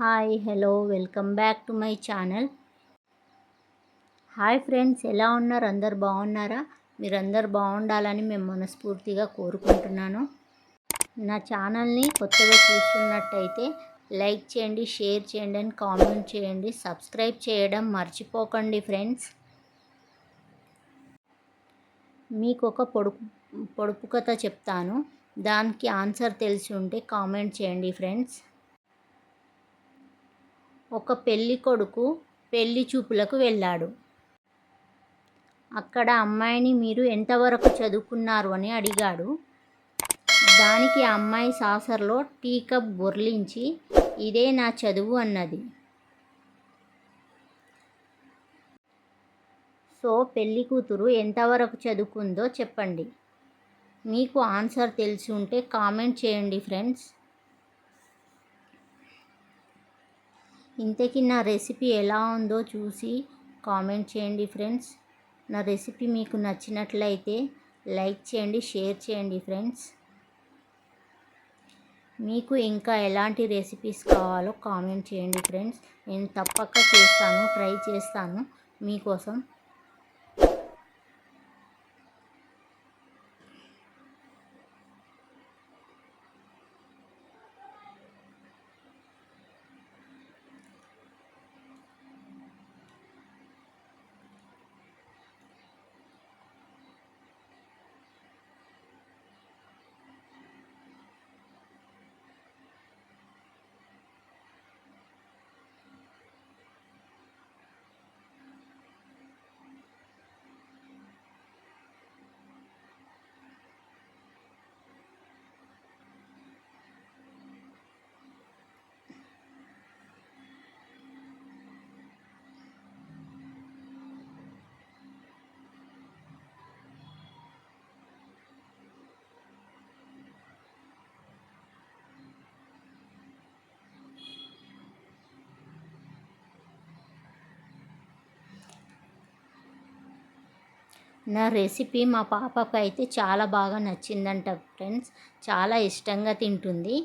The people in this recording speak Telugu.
Hi hello welcome back to my channel hi friends ఎలా ఉన్నారు? అందరు బాగున్నారా? మీరందరు బాగుండాలని మేము మనస్ఫూర్తిగా కోరుకుంటున్నాను. నా ఛానల్ని కొత్తగా చూస్తున్నట్టయితే లైక్ చేయండి షేర్ చేయండి అని కామెంట్ చేయండి. సబ్స్క్రైబ్ చేయడం మర్చిపోకండి ఫ్రెండ్స్ మీకు ఒక పొడుపు పొడుపు కథ చెప్తాను. దానికి ఆన్సర్ తెలిసి ఉంటే కామెంట్ చేయండి ఫ్రెండ్స్ ఒక పెళ్ళి కొడుకు పెళ్ళి చూపులకు వెళ్ళాడు. అక్కడ అమ్మాయిని మీరు ఎంతవరకు చదువుకున్నారు అని అడిగాడు. దానికి ఆ అమ్మాయి సాసర్లో టీ కప్ బొర్లించి ఇదే నా చదువు అన్నది. సో పెళ్ళి కూతురు ఎంతవరకు చదువుకుందో చెప్పండి. మీకు ఆన్సర్ తెలిసి ఉంటే కామెంట్ చేయండి ఫ్రెండ్స్. ఇంతకీ నా రెసిపీ ఎలా ఉందో చూసి కామెంట్ చేయండి ఫ్రెండ్స్. నా రెసిపీ మీకు నచ్చినట్లయితే లైక్ చేయండి షేర్ చేయండి ఫ్రెండ్స్. మీకు ఇంకా ఎలాంటి రెసిపీస్ కావాలో కామెంట్ చేయండి ఫ్రెండ్స్. నేను తప్పక చేస్తాను ట్రై చేస్తాను మీకోసం. నా రెసిపీ మా పాపకు అయితే చాలా బాగా నచ్చిందంట ఫ్రెండ్స్ చాలా ఇష్టంగా తింటుంది.